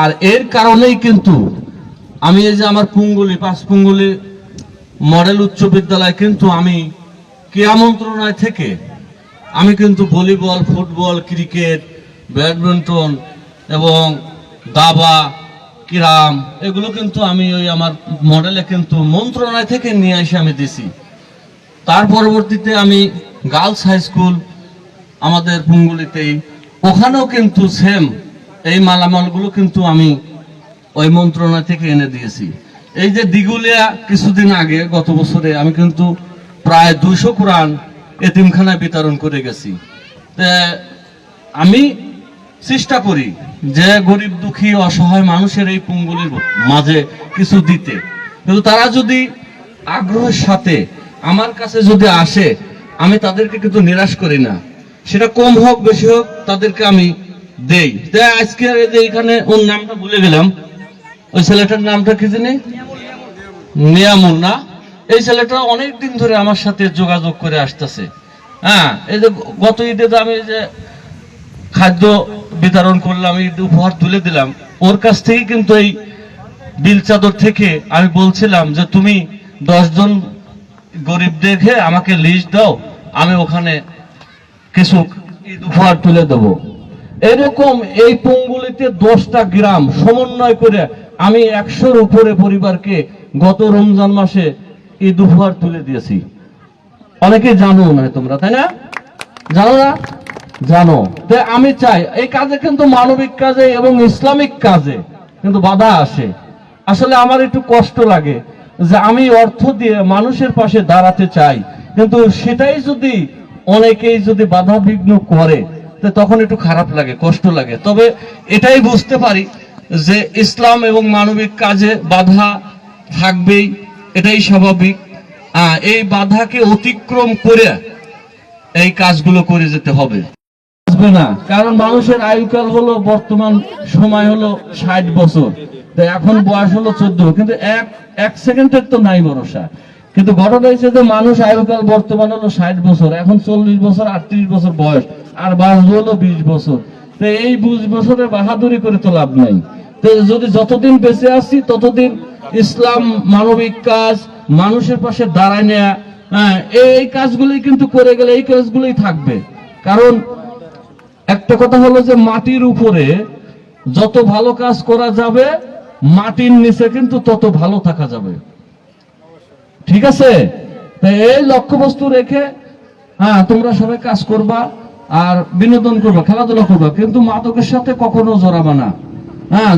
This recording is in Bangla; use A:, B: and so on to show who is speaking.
A: আর এর কারণেই কিন্তু আমি এই যে আমার পুঙ্গুলি পাঁচ পুঙ্গুলি মডেল উচ্চ বিদ্যালয় কিন্তু আমি ক্রীড়া মন্ত্রণালয় থেকে আমি কিন্তু ভলিবল, ফুটবল, ক্রিকেট, ব্যাডমিন্টন এবং দাবা কিরাম এগুলো কিন্তু আমি ওই আমার মডেলে কিন্তু মন্ত্রণালয় থেকে নিয়ে এসে আমি দিছি। তার পরবর্তীতে আমি গার্লস হাই স্কুল আমাদের পুঙ্গুলিতেই, ওখানেও কিন্তু সেম এই মালামালগুলো কিন্তু আমি ওই মন্ত্রণালয় থেকে এনে দিয়েছি। এই যে দিগুলিয়া কিছুদিন আগে, গত বছরে আমি কিন্তু প্রায় দুইশো কোরআন এতিমখানায় বিতরণ করে গেছি। আমি চেষ্টা করি যে গরিব দুঃখী অসহায় মানুষের এই পুঙ্গুলির মাঝে কিছু দিতে। কিন্তু তারা যদি আগ্রহের সাথে আমার কাছে যদি আসে, আমি তাদেরকে কিন্তু নিরাশ করি না। সেটা কম হোক, বেশি হোক, তাদেরকে আমি দেই। তাই আজকে এখানে ওর নামটা ভুলে গেলাম। ওই ছেলেটার নামটা কি জানি? নিয়ামুল না? এই ছেলেটা অনেক দিন ধরে আমার সাথে যোগাযোগ করে আসতেছে। হ্যাঁ এই যে গত ঈদে তো আমি যে খাদ্য বিতরণ করলাম, ঈদ উপহার তুলে দিলাম। ওর কাছ থেকে কিন্তু এই বিল চাদর থেকে আমি বলছিলাম যে, তুমি দশজন গরিব দেখে আমাকে লিস্ট দাও, আমি ওখানে কিছু ঈদ উপহার তুলে দেব। এরকম এই পঙ্গুলিতে দশটা গ্রাম সমন্বয় করে আমি একশোর উপরে পরিবারকে গত রমজান মাসে ঈদ উপহার তুলে দিয়েছি। অনেকে জানো না তোমরা, তাই না? জানো না? জানো। তো আমি চাই, এই কাজে কিন্তু মানবিক কাজে এবং ইসলামিক কাজে কিন্তু বাধা আসে। আসলে আমার একটু কষ্ট লাগে যে আমি অর্থ দিয়ে মানুষের পাশে দাঁড়াতে চাই, কিন্তু সেটাই যদি অনেকেই যদি বাধা বিঘ্ন করে তখন একটু খারাপ লাগে, কষ্ট লাগে। তবে এটাই বুঝতে পারি যে ইসলাম এবং মানবিক কাজে বাধা থাকবেই, এটাই স্বাভাবিক। এই বাধাকে অতিক্রম করে এই কাজগুলো করে যেতে হবে। না, কারণ মানুষের আয়ুকাল হলো, বর্তমান সময় হলো ষাট বছর। তো এখন বয়স হলো চোদ্দ। কিন্তু এক এক সেকেন্ডের তো নাই ভরসা। কিন্তু ঘটনা হয়েছে যে মানুষ আয়ুকাল বর্তমান হলো ষাট বছর, এখন চল্লিশ বছর, আটত্রিশ বছর বয়স। আর বাঁচবে হলো বিশ বছর। তো এই বিশ বছরে বাহাদুরি করে তো লাভ নাই। তো যদি যতদিন বেঁচে আছি, ততদিন ইসলাম মানবিক কাজ, মানুষের পাশে দাঁড়ায় নেয়া হ্যাঁ এই কাজগুলি কিন্তু করে গেলে এই কাজগুলোই থাকবে। কারণ একটা কথা হলো যে মাটির উপরে যত ভালো কাজ করা যাবে, মাটির নিচে কিন্তু তত ভালো থাকা যাবে। ঠিক আছে? এই লক্ষ্যবস্তু রেখে হ্যাঁ তোমরা সবাই কাজ করবা। আর বিনোদন করবা খেলাধুলা করবা কিন্তু মাদকের সাথে কখনো জড়াবা না। হ্যাঁ